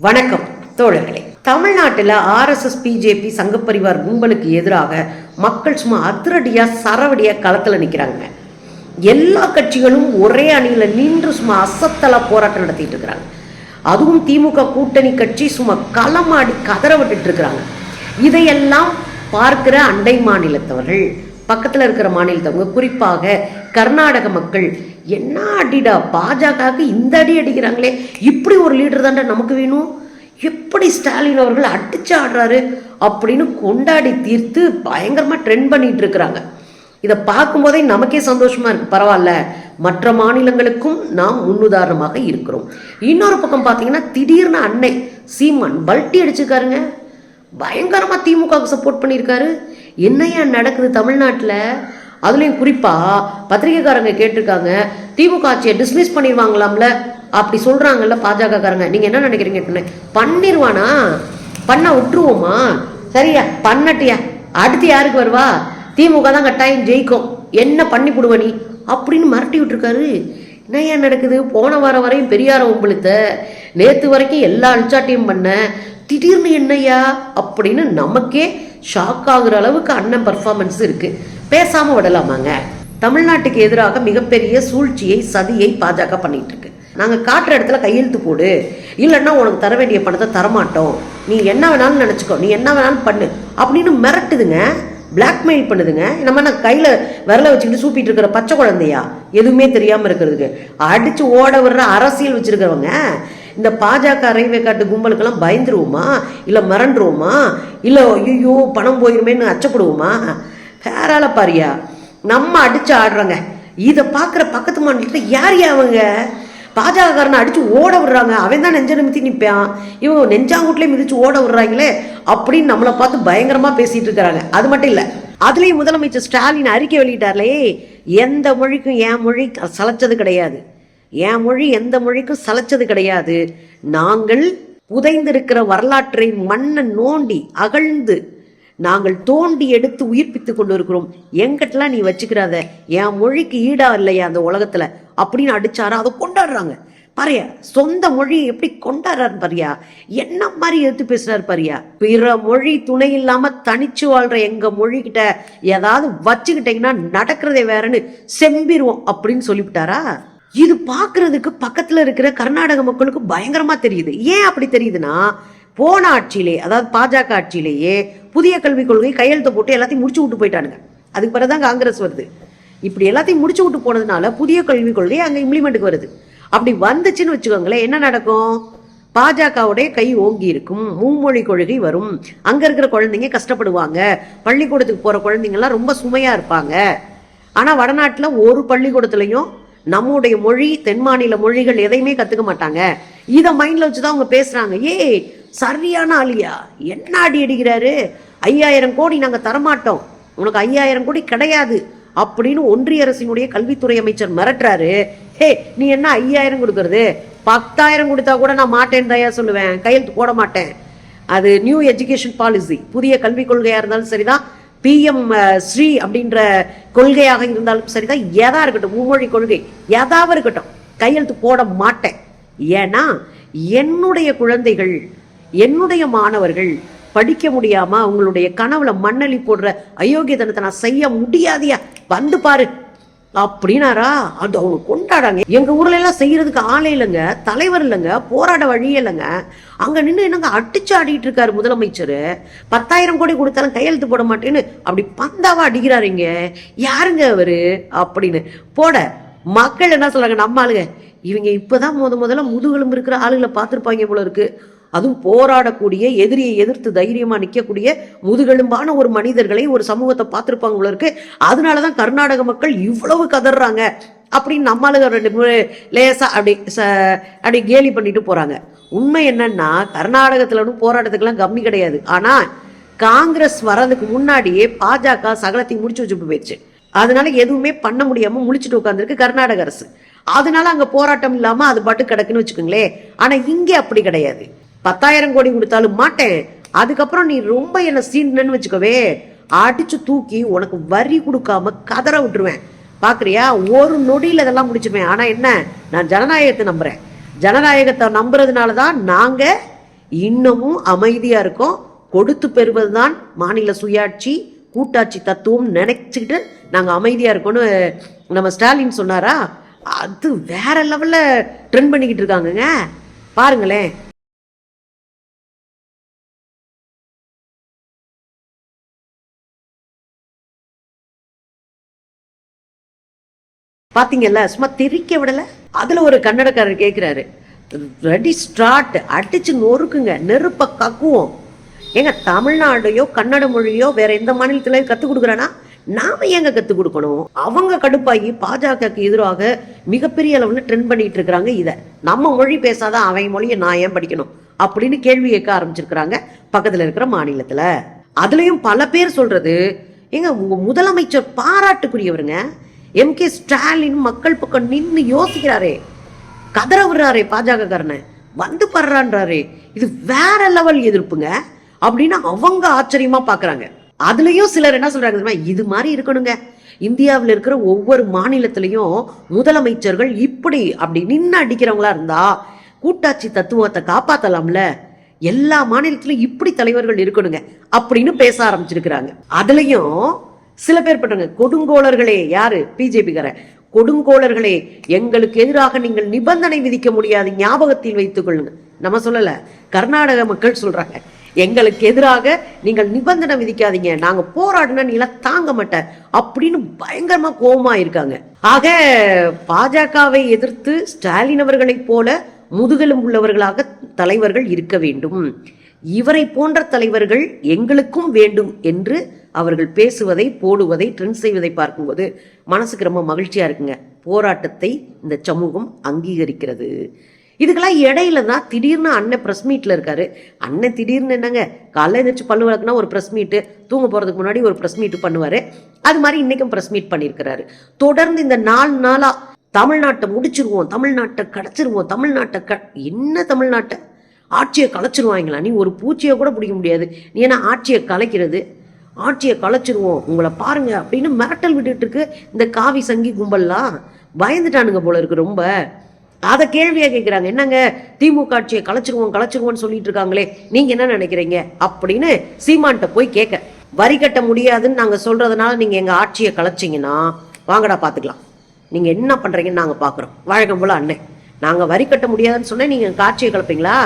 வணக்கம் தோழர்களே. தமிழ்நாட்டில் ஆர்எஸ்எஸ் பிஜேபி சங்கப்பரிவார் கும்பலுக்கு எதிராக மக்கள் சும்மா அதிரடியா சரவடியா களத்துல நிக்கிறாங்க. எல்லா கட்சிகளும் ஒரே அணியில நின்று சும்மா அசத்தலா போராட்டம் நடத்திட்டு இருக்கிறாங்க. அதுவும் திமுக கூட்டணி கட்சி சும்மா களமாடி கதற விட்டுட்டு இருக்கிறாங்க. இதையெல்லாம் பார்க்கிற அண்டை மாநிலத்தவர்கள் பக்கத்தில் இருக்கிற மாநிலத்தவங்க குறிப்பாக கர்நாடக மக்கள் என்ன அடிடா பாஜகவுக்கு இந்த அடி அடிக்கிறாங்களே? இப்படி ஒரு லீடர் தான்டா நமக்கு வேணும். எப்படி ஸ்டாலின் அவர்கள் அடிச்சு ஆடுறாரு? அப்படின்னு கொண்டாடி தீர்த்து பயங்கரமாக ட்ரெண்ட் பண்ணிட்டு இருக்கிறாங்க. இதை பார்க்கும்போதே நமக்கே சந்தோஷமா இருக்கு. பரவாயில்ல மற்ற மாநிலங்களுக்கும் நாம் முன்னுதாரணமாக இருக்கிறோம். இன்னொரு பக்கம் பார்த்தீங்கன்னா திடீர்னு அன்னை சீமான் பல்ட்டி அடிச்சுக்காருங்க பயங்கரமாக திமுகவுக்கு சப்போர்ட் பண்ணியிருக்காரு. என்னையா நடக்குது தமிழ்நாட்டில்? அதுலேயும் குறிப்பாக பத்திரிகைக்காரங்க கேட்டிருக்காங்க திமுக ஆட்சியை டிஸ்மிஸ் பண்ணிடுவாங்களாம்ல? அப்படி சொல்கிறாங்கல்ல பாஜகக்காரங்க. நீங்கள் என்ன நினைக்கிறீங்க? பண்ணிடுவானா பண்ண விட்டுருவோமா? சரியா? பண்ணட்டியா? அடுத்து யாருக்கு வருவா? திமுக தான் கட்டாயம் ஜெயிக்கும். என்ன பண்ணி போடுவ நீ? அப்படின்னு மிரட்டி விட்டுருக்காரு. என்னய்யா நடக்குது? போன வாரம் வரையும் பெரியார உம்பளுத்த நேற்று வரைக்கும் எல்லா அல்சாட்டியும் பண்ண திடீர்னு என்னய்யா? அப்படின்னு நமக்கே ஷாக் ஆகுற அளவுக்கு அண்ணன் பர்ஃபார்மன்ஸ் இருக்குது பேசாம விடலாமாங்க? தமிழ்நாட்டுக்கு எதிராக மிகப்பெரிய சூழ்ச்சியை சதியை பாஜக பண்ணிட்டு இருக்கு நாங்க காட்டுற இடத்துல கையெழுத்து போடு. இல்லைன்னா உனக்கு தர வேண்டிய பணத்தை தரமாட்டோம். நீ என்ன வேணாலும் நினைச்சுக்கோ. நீ என்ன வேணாலும் பண்ணு. அப்படின்னு மிரட்டுதுங்க. பிளாக்மெயில் பண்ணுதுங்க. நம்ம என்ன கையில விரல வச்சுக்கிட்டு சூப்பிட்டு இருக்கிற பச்சை குழந்தையா? எதுவுமே தெரியாம இருக்கிறதுக்கு. அடிச்சு ஓட விடுற அரசியல் வச்சிருக்கிறவங்க இந்த பாஜக ரயில்வே காட்டு கும்பலுக்கெல்லாம் பயந்துருவோமா? இல்ல மிரண்டுருவோமா? இல்ல ஐயோ பணம் போயிருமேன்னு அச்சப்படுவோமா? யாரால பாரியா? நம்ம அடிச்சு ஆடுறோங்க. இதை பார்க்குற பக்கத்து மாநிலத்தில் யார் யா அவங்க? பாஜகக்காரனை அடிச்சு ஓட விடுறாங்க. அவன் தான் நெஞ்ச நிமித்தி நிற்பான் இவங்க நெஞ்சாங்குட்லேயே மிதிச்சு ஓட விடுறாங்களே அப்படின்னு நம்மளை பார்த்து பயங்கரமா பேசிட்டு இருக்கிறாங்க. அது மட்டும் இல்லை அதுலேயும் முதலமைச்சர் ஸ்டாலின் அறிக்கை வெளியிட்டார்லே எந்த மொழிக்கும் என் மொழி சலைச்சது கிடையாது. என் மொழி எந்த மொழிக்கும் சலைச்சது கிடையாது. நாங்கள் புதைந்திருக்கிற வரலாற்றை மண்ணை நோண்டி அகழ்ந்து நாங்கள் தோண்டி எடுத்து உயிர்ப்பித்து கொண்டு இருக்கிறோம் எங்கிட்டலாம் நீ வச்சுக்கிறாத? என் மொழிக்கு ஈடா இல்லையா அந்த உலகத்துல? அப்படின்னு அடிச்சாரா? அதை கொண்டாடுறாங்க. பாரியா சொந்த மொழியை எப்படி கொண்டாடுறாரு பாரியா? என்ன மாதிரி எடுத்து பேசுறாரு பாரியா? பிற மொழி துணை இல்லாம தனிச்சு வாழ்ற எங்க மொழி கிட்ட ஏதாவது வச்சுக்கிட்டீங்கன்னா நடக்கிறதே வேறன்னு செம்பிருவோம் அப்படின்னு சொல்லிவிட்டாரா? இது பாக்குறதுக்கு பக்கத்துல இருக்கிற கர்நாடக மக்களுக்கு பயங்கரமா தெரியுது. ஏன் அப்படி தெரியுதுன்னா போன ஆட்சியிலே அதாவது பாஜக ஆட்சியிலேயே புதிய கல்விக் கொள்கை கையெழுத்து போட்டு எல்லாத்தையும் முடிச்சு விட்டு போயிட்டானுங்க. அதுக்கு பிறகுதான் காங்கிரஸ் வருது. இப்படி எல்லாத்தையும் முடிச்சு விட்டு போனதுனால புதிய கல்விக் கொள்கை அங்கே இம்ப்ளிமெண்ட்டுக்கு வருது. அப்படி வந்துச்சுன்னு வச்சுக்கோங்களேன் என்ன நடக்கும்? பாஜகவுடைய கை ஓங்கி இருக்கும். மும்மொழி கொள்கை வரும். அங்கே இருக்கிற குழந்தைங்க கஷ்டப்படுவாங்க. பள்ளிக்கூடத்துக்கு போகிற குழந்தைங்கள்லாம் ரொம்ப சுமையாக இருப்பாங்க. ஆனால் வடநாட்டில் ஒரு பள்ளிக்கூடத்துலையும் நம்முடைய மொழி தென் மாநில மொழிகள் எதையுமே கற்றுக்க மாட்டாங்க. இதை மைண்ட்டில் வச்சு தான் அவங்க பேசுகிறாங்க ஏய் சரியான ஆளியா என்ன அடி அடிக்கிறாரு? ஐயாயிரம் கோடி நாங்கள் தரமாட்டோம். உனக்கு ஐயாயிரம் கோடி கிடையாது அப்படின்னு ஒன்றிய அரசினுடைய கல்வித்துறை அமைச்சர் மிரட்டுறாரு. ஹே நீ என்ன ஐயாயிரம் கொடுக்கறது? பத்தாயிரம் கொடுத்தா கூட நான் மாட்டேன் தயா சொல்லுவேன். கையெழுத்து போட மாட்டேன். அது நியூ எஜுகேஷன் பாலிசி புதிய கல்விக் கொள்கையாக இருந்தாலும் சரிதான். பிஎம் ஸ்ரீ அப்படின்ற கொள்கையாக இருந்தாலும் சரிதான். எதா இருக்கட்டும் மும்மொழி கொள்கை. எதாவது இருக்கட்டும். கையெழுத்து போட மாட்டேன். ஏன்னா என்னுடைய குழந்தைகள் என்னுடைய மாணவர்கள் படிக்க முடியாம அவங்களுடைய கனவுல மண்ணலி போடுற அயோக்கியத்தனத்தை நான் செய்ய முடியாதியா? வந்து பாரு. அப்படின்னாரா? அது அவங்க கொண்டாடாங்க. எங்க ஊர்ல எல்லாம் செய்யறதுக்கு ஆளே இல்லைங்க. தலைவர் இல்லைங்க. போராட வழியே இல்லைங்க. அங்க நின்று என்னங்க அடிச்சு ஆடிட்டு இருக்காரு முதலமைச்சர். பத்தாயிரம் கோடி கொடுத்தாலும் கையெழுத்து போட மாட்டேன்னு அப்படி பந்தாவா அடிக்கிறாருங்க யாருங்க அவரு? அப்படின்னு. போட. மக்கள் என்ன சொல்றாங்க? நம்ம ஆளுங்க. இவங்க இப்பதான் முத முதல்ல முதுகெலும்பு இருக்கிற ஆளுகளை பார்த்துருப்பாங்க போல இருக்கு. அதுவும் போராடக்கூடிய எதிரியை எதிர்த்து தைரியமா நிக்கக்கூடிய முதுகெலும்பான ஒரு மனிதர்களை ஒரு சமூகத்தை பார்த்திருப்பாங்க உங்களுக்கு அதனால அதனாலதான் கர்நாடக மக்கள் இவ்வளவு கதறாங்க அப்படின்னு நம்மளுங்க ரெண்டு லேசாக லேசா அப்படி ச- அப்படி கேலி பண்ணிட்டு போறாங்க. உண்மை என்னன்னா கர்நாடகத்துல போராட்டத்துக்கெல்லாம் கம்மி கிடையாது. ஆனா காங்கிரஸ் வர்றதுக்கு முன்னாடியே பாஜக சகலத்தையும் முடிச்சு வச்சுட்டு போயிடுச்சு. அதனால எதுவுமே பண்ண முடியாம முழிச்சிட்டு உட்காந்துருக்கு கர்நாடக அரசு. அதனால அங்க போராட்டம் இல்லாம அது பாட்டு கிடக்குன்னு வச்சுக்கோங்களேன். ஆனா இங்கே அப்படி கிடையாது. பத்தாயிரம் கோடி கொடுத்தாலும் மாட்டேன். அதுக்கப்புறம் நீ ரொம்ப என்ன சீண்டுன்னு வச்சுக்கவே. அடிச்சு தூக்கி உனக்கு வரி கொடுக்காம கதற விட்டுருவேன். பாக்குறியா? ஒரு நொடியில் இதெல்லாம் முடிச்சிருவேன். ஆனா என்ன? நான் ஜனநாயகத்தை நம்புறேன். ஜனநாயகத்தை நம்புறதுனால தான் நாங்க இன்னமும் அமைதியா இருக்கோம். கொடுத்து பெறுவதுதான் மாநில சுயாட்சி கூட்டாட்சி தத்துவம் நினைச்சுக்கிட்டு நாங்கள் அமைதியாக இருக்கோம்னு நம்ம ஸ்டாலின் சொன்னாரா? அது வேற லெவலில் ட்ரெண்ட் பண்ணிக்கிட்டு இருக்காங்கங்க. பாருங்களேன். பாத்தீங்கல்ல சும்மா திரிக்க விடல? அதுல ஒரு கன்னடக்காரர் கேக்குறாரு. Ready start. அடிச்சு நொறுக்குங்க. நெருப்ப கக்குவோம். ஏங்க தமிழ்நாடையோ கன்னட மொழியோ வேற எந்த மாநிலத்திலையும் கத்து கொடுக்குறானா நாம ஏங்க கத்து கொடுக்கணும்? அவங்க கடுப்பாகி பாஜகக்கு எதிராக மிகப்பெரிய அளவுல ட்ரெண்ட் பண்ணிட்டு இருக்கிறாங்க இத. நம்ம மொழி பேசாதான் அவன் மொழியை நான் ஏன் படிக்கணும்? அப்படின்னு கேள்வி கேட்க ஆரம்பிச்சிருக்கிறாங்க பக்கத்துல இருக்கிற மாநிலத்துல. அதுலயும் பல பேர் சொல்றது ஏங்க உங்க முதலமைச்சர் பாராட்டுக்குரியவருங்க. எம் கே ஸ்டாலின் மக்கள் பக்கம் நின்று யோசிக்கிறாரே. கதற விடுறாரே பாஜக காரனை வந்து படுறான்றாரே. இது வேற லெவல் எதிர்ப்புங்க. அப்படின்னு அவங்க ஆச்சரியமா பாக்குறாங்க. அதுலயும் சிலர் என்ன சொல்றாங்க இது மாதிரி இருக்கணுங்க. இந்தியாவில் இருக்கிற ஒவ்வொரு மாநிலத்திலையும் முதலமைச்சர்கள் இப்படி அப்படி நின்று அடிக்கிறவங்களா இருந்தா கூட்டாட்சி தத்துவத்தை காப்பாத்தலாம்ல. எல்லா மாநிலத்திலும் இப்படி தலைவர்கள் இருக்கணுங்க. அப்படின்னு பேச ஆரம்பிச்சிருக்கிறாங்க. அதுலயும் சில பேர் பண்றாங்க கொடுங்கோளர்களே யாரு? பிஜேபிக்கார. கொடுங்கோளர்களே எங்களுக்கு எதிராக நீங்கள் நிபந்தனை விதிக்க முடியாது ஞாபகத்தில் வைத்துக் கொள்ளுங்க. நம்ம சொல்லல. கர்நாடக மக்கள் சொல்றாங்க. எங்களுக்கு எதிராக நீங்கள் நிபந்தனை விதிக்காதீங்க. நாங்க போராடினா நீ தாங்க மாட்ட அப்படின்னு பயங்கரமா கோபமா இருக்காங்க. ஆக பாஜகவை எதிர்த்து ஸ்டாலின் அவர்களைப் போல முதுகெலும் உள்ளவர்களாக தலைவர்கள் இருக்க வேண்டும். இவரை போன்ற தலைவர்கள் எங்களுக்கும் வேண்டும் என்று அவர்கள் பேசுவதை போடுவதை ட்ரெண்ட் செய்வதை பார்க்கும்போது மனசுக்கு ரொம்ப மகிழ்ச்சியாக இருக்குங்க. போராட்டத்தை இந்த சமூகம் அங்கீகரிக்கிறது. இதுக்கெல்லாம் இடையில தான் திடீர்னு அண்ணன் ப்ரெஸ் மீட்டில் இருக்காரு. அண்ணன் திடீர்னு என்னங்க காலைல எழுந்திரிச்சு பல்லு வளர்க்குனா ஒரு ப்ரெஸ் மீட்டு தூங்க போகிறதுக்கு முன்னாடி ஒரு ப்ரெஸ் மீட் பண்ணுவார். அது மாதிரி இன்னைக்கும் ப்ரெஸ் மீட் பண்ணியிருக்கிறாரு. தொடர்ந்து இந்த நாலு நாளாக தமிழ்நாட்டை முடிச்சிருவோம் தமிழ்நாட்டை கிடச்சிருவோம் தமிழ்நாட்டை க என்ன தமிழ்நாட்டை? ஆட்சியை கலைச்சிருவாங்களா? நீ ஒரு பூச்சியை கூட பிடிக்க முடியாது. நீ என்ன ஆட்சியை கலைக்கிறது? ஆட்சியை கலைச்சிருவோம். உங்களை பாருங்க. அப்படின்னு மிரட்டல் விட்டுட்டு இருக்கு இந்த காவி சங்கி கும்பல்லாம். பயந்துட்டானுங்க போல இருக்கு ரொம்ப. அதை கேள்வியா கேட்குறாங்க என்னங்க? திமுக ஆட்சியை கலைச்சிருவோம் கலைச்சிருவோம்னு சொல்லிட்டு இருக்காங்களே. நீங்க என்ன நினைக்கிறீங்க? அப்படின்னு சீமான்கிட்ட போய் கேட்க. வரி கட்ட முடியாதுன்னு நாங்க சொல்றதுனால நீங்க எங்க ஆட்சியை கலைச்சிங்கன்னா வாங்கடா பாத்துக்கலாம். நீங்க என்ன பண்றீங்கன்னு நாங்க பாக்குறோம். வழக்கம் போல அண்ணன் நாங்க வரி கட்ட முடியாதுன்னு சொன்னேன். நீங்க எங்க ஆட்சியை கலப்பீங்களா?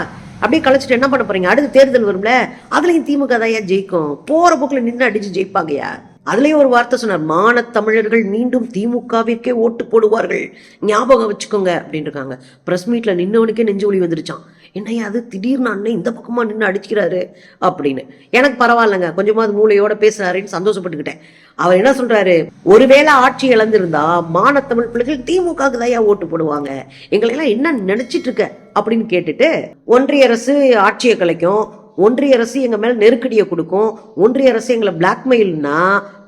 அப்படியே கலைச்சிட்டு என்ன பண்ண போறீங்க? அடுத்து தேர்தல் வரும்ல அதுலயும் திமுக தான் ஜெயிக்கும்? போற போக்குல நின்று அடிச்சு ஜெயிப்பாங்கயா? அதுலயும் ஒரு வார்த்தை சொன்னார் மான தமிழர்கள் மீண்டும் திமுகவிற்கே ஓட்டு போடுவார்கள். ஞாபகம் வச்சுக்கோங்க அப்படின்னு இருக்காங்க. பிரஸ் மீட்ல நின்னவனுக்கே நெஞ்சு ஒளி வந்துருச்சான் என்னையா அது? திடீர்னு அண்ணன் இந்த பக்கமாக நின்று அடிச்சுக்கிறாரு அப்படின்னு. எனக்கு பரவாயில்லைங்க. கொஞ்சமாவது மூளையோட பேசுறாருன்னு சந்தோஷப்பட்டுக்கிட்டேன். அவர் என்ன சொல்றாரு? ஒருவேளை ஆட்சி இழந்திருந்தா மானத்தமிழ் பிள்ளைகள் திமுகவுக்கு தயா ஓட்டு போடுவாங்க. எங்களையெல்லாம் என்ன நினைச்சிட்டு இருக்க அப்படின்னு கேட்டுட்டு ஒன்றிய அரசு ஆட்சியை கலைக்கும் ஒன்றிய அரசு எங்கள் மேலே நெருக்கடியை கொடுக்கும் ஒன்றிய அரசு எங்களை பிளாக்மெயில்னா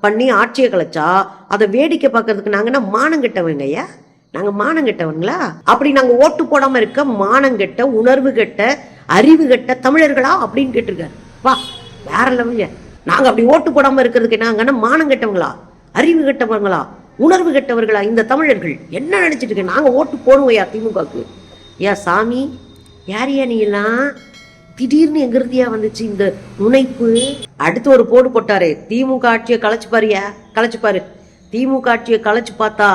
பண்ணி ஆட்சியை கலைச்சா அதை வேடிக்கை பார்க்கறதுக்கு நாங்கன்னா மானம் கட்டவங்க ஐயா நாங்க மானங்கெட்டவங்களா? அப்படி நாங்க ஓட்டு போடாம இருக்க மானம் கெட்ட உணர்வு கெட்ட அறிவு கெட்ட தமிழர்களா அப்படின்னு கேட்டிருக்காரு. வா வேற லெவலுங்க. நாங்க அப்படி ஓட்டு போடாம இருக்கிறதுக்கு நாங்கன்னா மானம் கெட்டவங்களா அறிவு கெட்டவங்களா உணர்வு கெட்டவர்களா இந்த தமிழர்கள்? என்ன நினைச்சிட்டு இருக்க? நாங்க ஓட்டு போடுவோம்யா திமுகவுக்கு? ஏ சாமி யார் யா நீ எல்லாம் திடீர்னு எங்கிருந்தியா வந்துச்சு இந்த முனைப்பு? அடுத்து ஒரு போடு போட்டாரு. திமுக ஆட்சியை களைச்சு பாருயா களைச்சு பாரு. திமுக ஆட்சியை களைச்சு பார்த்தா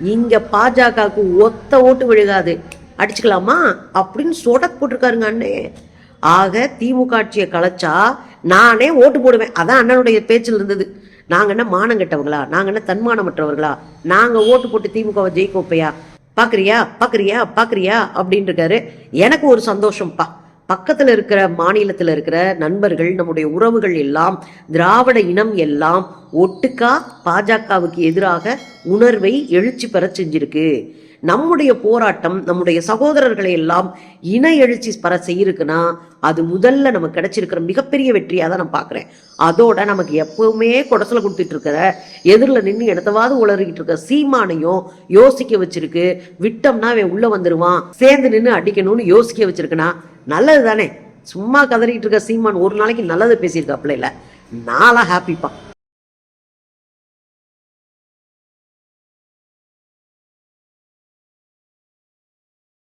இங்க பாஜகவுக்கு ஒத்த ஓட்டு விழுகாது. அடிச்சுக்கலாமா? அப்படின்னு சொடக் போட்டிருக்காருங்க அண்ணே. ஆக திமுக ஆட்சியை கலைச்சா நானே ஓட்டு போடுவேன். அதான் அண்ணனுடைய பேச்சில் இருந்தது. நாங்க என்ன மானம் கெட்டவங்களா? நாங்க என்ன தன்மானமற்றவர்களா? நாங்க ஓட்டு போட்டு திமுகவை ஜெயிக்க வைப்பையா? பாக்குறியா? பாக்குறியா? பாக்குறியா? அப்படின்னு இருக்காரு. எனக்கு ஒரு சந்தோஷம்ப்பா. பக்கத்தில் இருக்கிற மாநிலத்தில் இருக்கிற நண்பர்கள் நம்முடைய உறவுகள் எல்லாம் திராவிட இனம் எல்லாம் ஒட்டுக்கா பாஜகவுக்கு எதிராக உணர்வை எழுச்சி பெற செஞ்சிருக்கு. நம்முடைய போராட்டம் நம்முடைய சகோதரர்களை எல்லாம் இன எழுச்சி பர செய்யிருக்குன்னா அது முதல்ல நமக்கு கிடைச்சிருக்கிற மிகப்பெரிய வெற்றியாக தான் நான் பார்க்குறேன். அதோட நமக்கு எப்பவுமே குடசல கொடுத்துட்டு இருக்கிற எதிரில் நின்று இடத்தவாது உளறிக்கிட்டு இருக்க சீமானையும் யோசிக்க வச்சிருக்கு. விட்டோம்னா அவன் உள்ளே வந்துடுவான் சேர்ந்து நின்று அடிக்கணும்னு யோசிக்க வச்சிருக்குன்னா நல்லது தானே சும்மா கதறிக்கிட்டு இருக்க சீமான் ஒரு நாளைக்கு நல்லது பேசியிருக்காப்புல இல்லை. நாளா ஹாப்பிப்பா